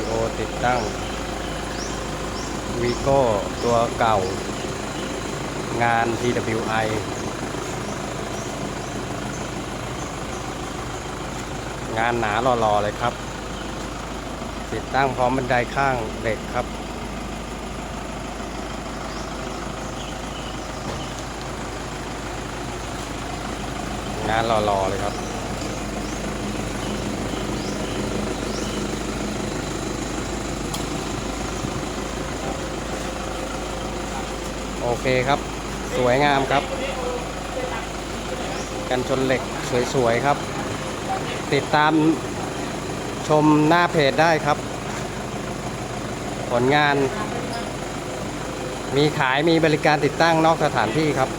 PTO ติดตั้งวีโก้ตัวเก่า งาน TWI งานหนาหล่อๆเลยครับ ติดตั้งพร้อมบันไดข้างเหล็กครับ งานหล่อๆเลยครับ โอเคครับ สวยงามครับ กันชนเหล็กสวยๆครับ ติดตามชมหน้าเพจได้ครับ ผลงาน มีขายมีบริการติดตั้งนอกสถานที่ครับ